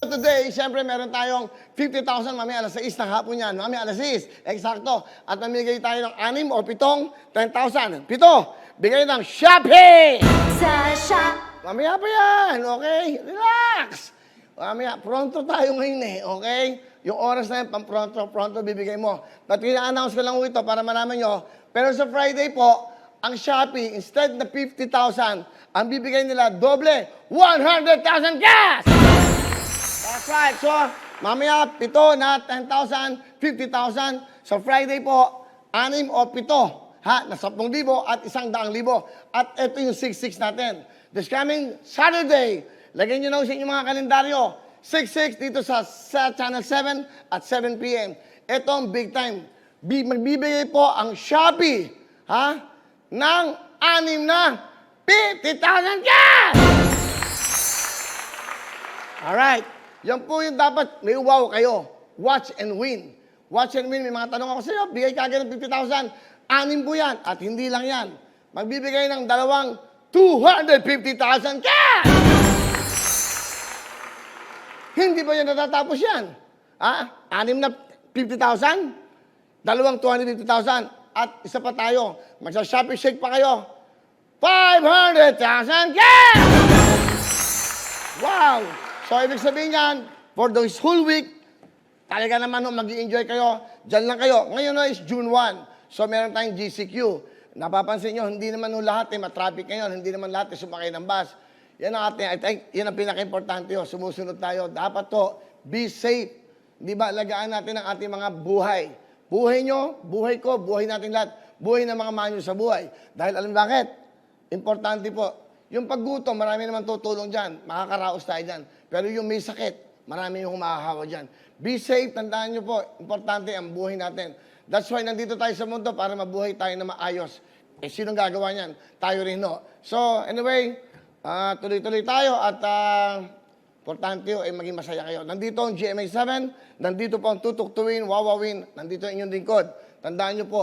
Today, siyempre meron tayong 50,000 mamaya alas 6 ng hapon yan. Mamaya alas 6, eksakto. At mamigay tayo ng 6 o 7, 10,000. Pito, bigay ng Shopee! Sasha. Mamaya pa yan, okay? Relax! Mamaya, pronto tayo ngayon eh, okay? Yung oras na yan, pang pronto, pronto bibigay mo. But kina-announce ko lang ito para malaman nyo. Pero sa Friday po, ang Shopee, instead na 50,000, ang bibigay nila doble, 100,000 cash! That's right. So, mamaya, pito na 10,000, 50,000. Sa Friday po, anim o pito. Ha? Na 10,000 at isang daang libo. At ito yung 6-6 natin. This coming Saturday, lagyan nyo na sa inyong mga kalendaryo. 6-6 dito sa, sa Channel 7 at 7 p.m. Ito big time. Bi- magbibigay po ang Shopee ha? ng anim na 50,000 cash! Alright. Yan po yung dapat may wow kayo. Watch and win. Watch and win. May mga tanong ako sa iyo. Bigay ka agad ng 50,000. Anim po yan. At hindi lang yan. Magbibigay ng dalawang 250,000 cash! Hindi ba yan natatapos yan? Ha? Anim na 50,000? Dalawang 250,000. At isa pa tayo. Magsa-shopping shake pa kayo. 500,000 cash! Wow! So, ibig sabihin yan, for this whole week, talaga naman no, mag enjoy kayo. Diyan lang kayo. Ngayon no, is June 1. So, meron tayong GCQ. Napapansin nyo, hindi naman no, lahat eh, matraffic ngayon. Hindi naman lahat eh, sumakay ng bus. Yan ang ating, I think, yan ang pinaka-importante yun. Sumusunod tayo. Dapat to, be safe. Di ba, lagaan natin ang ating mga buhay. Buhay nyo, buhay ko, buhay natin lahat. Buhay ng mga manyo sa buhay. Dahil alam bakit? Importante po, yung paggutom, marami naman tutulong dyan. Makakaraos tayo dyan. Pero yung may sakit, marami yung humahawa dyan. Be safe, tandaan nyo po, importante ang buhay natin. That's why nandito tayo sa mundo para mabuhay tayo na maayos. Eh, sinong gagawa niyan? Tayo rin, no? So, anyway, ah, tuloy-tuloy tayo at ah, importante yun, ay maging masaya kayo. Nandito ang GMA7, nandito po ang tutuktuin, wawawin, nandito ang inyong lingkod. Tandaan nyo po,